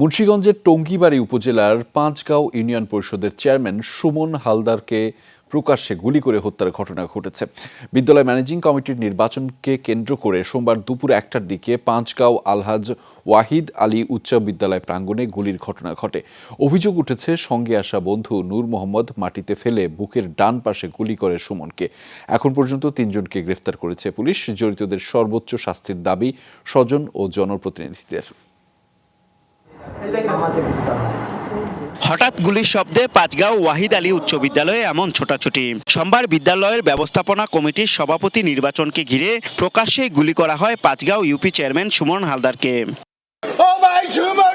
মুন্সীগঞ্জের টঙ্গীবাড়ি উপজেলার পাঁচগাঁও ইউনিয়ন পরিষদের চেয়ারম্যান সুমন হালদারকে প্রকাশ্যে গুলি করে হত্যার ঘটনা ঘটেছে। বিদ্যালয় ম্যানেজিং কমিটির নির্বাচনকে কেন্দ্র করে সোমবার দুপুর একটার দিকে পাঁচগাঁও আলহাজ ওয়াহিদ আলী উচ্চ বিদ্যালয় প্রাঙ্গণে গুলির ঘটনা ঘটে। অভিযোগ উঠেছে, সঙ্গে আসা বন্ধু নূর মোহাম্মদ মাটিতে ফেলে বুকের ডান পাশে গুলি করে সুমনকে। এখন পর্যন্ত তিনজনকে গ্রেফতার করেছে পুলিশ। জড়িতদের সর্বোচ্চ শাস্তির দাবি স্বজন ও জনপ্রতিনিধিদের। হঠাৎ গুলির শব্দে পাঁচগাঁও ওয়াহিদ আলী উচ্চ বিদ্যালয়ে এমন ছোটাছুটি। সোমবার বিদ্যালয়ের ব্যবস্থাপনা কমিটির সভাপতি নির্বাচনকে ঘিরে প্রকাশ্যে গুলি করা হয় পাঁচগাঁও ইউপি চেয়ারম্যান সুমন হালদারকে। ও ভাই সুমন!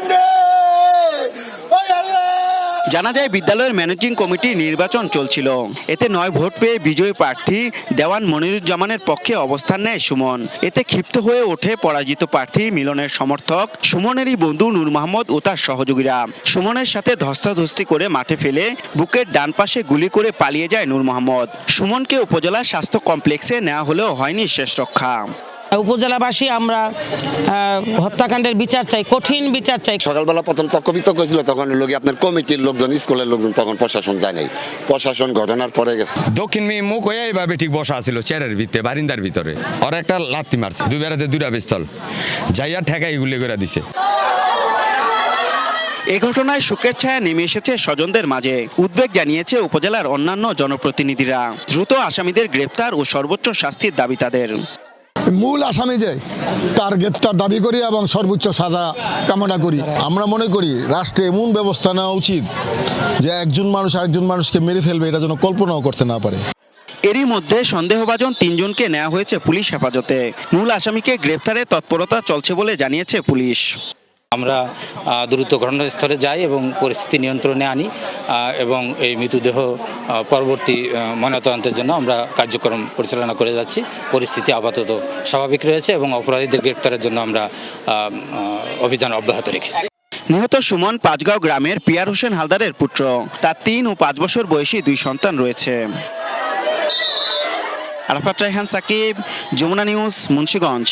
জানা যায়, বিদ্যালয়ের ম্যানেজিং কমিটি নির্বাচন চলছিল। এতে নয় ভোট পেয়ে বিজয়ী প্রার্থী দেওয়ান মনিরুজ্জামানের পক্ষে অবস্থান নেয় সুমন। এতে ক্ষিপ্ত হয়ে ওঠে পরাজিত প্রার্থী মিলনের সমর্থক সুমনেরই বন্ধু নূর মাহমদ ও তার সহযোগীরা। সুমনের সাথে ধস্তাধস্তি করে মাঠে ফেলে বুকের ডান পাশে গুলি করে পালিয়ে যায় নূর মোহাম্মদ সুমনকে উপজেলা স্বাস্থ্য কমপ্লেক্সে নেওয়া হলেও হয়নি শেষ রক্ষা। উপজেলাবাসী আমরা হত্যাকাণ্ডের বিচার চাই কঠিন বিচার চাই। সকালবেলা প্রথম তক্ক বিতর্ক ছিল তখন লোক আপনার কমিটির লোকজন স্কুলের লোকজন তখন প্রশাসন যায় নাই। প্রশাসন ঘটনার পরে গেছে। দক্ষিণ মেয়ে মুখ হয়ে এইভাবে ঠিক বসা আছিল চেয়ারের ভিতরে বারিন্দার ভিতরে। আর একটা লাত্তি মারছে দুই বেড়াতে দুইটা পিস্তল। যাইয়া ঠেকাই গুলি করে দিছে। এ ঘটনায় শোকের ছায়া নেমে এসেছে স্বজনদের মাঝে। উদ্বেগ জানিয়েছে উপজেলার অন্যান্য জনপ্রতিনিধিরা। দ্রুত আসামিদের গ্রেপ্তার ও সর্বোচ্চ শাস্তির দাবি তাদের। মূল আসামি যে, তার গ্রেপ্তার দাবি করি এবং সর্বোচ্চ সাজা কামনা করি। আমরা মনে করি রাষ্ট্রে এমন ব্যবস্থা নেওয়া উচিত যে একজন মানুষ আরেকজন মানুষকে মেরে ফেলবে, এটা যেন কল্পনাও করতে না পারে। এরই মধ্যে সন্দেহভাজন তিনজনকে নেওয়া হয়েছে পুলিশ হেফাজতে। মূল আসামিকে গ্রেপ্তারে তৎপরতা চলছে বলে জানিয়েছে পুলিশ। আমরা দ্রুত ঘটনাস্থলে যাই এবং পরিস্থিতি নিয়ন্ত্রণে আনি এবং এই মৃতদেহ পরবর্তী ময়নাতদন্তের জন্য আমরা কার্যক্রম পরিচালনা করে যাচ্ছি। পরিস্থিতি আপাতত স্বাভাবিক রয়েছে এবং অপরাধীদের গ্রেপ্তারের জন্য আমরা অভিযান অব্যাহত রেখেছি। নিহত সুমন পাঁচগাঁও গ্রামের পিয়ার হোসেন হালদারের পুত্র। তার তিন ও পাঁচ বছর বয়সী দুই সন্তান রয়েছে। আরাফাত রায়হান সাকিব, যমুনা নিউজ, মুন্সীগঞ্জ।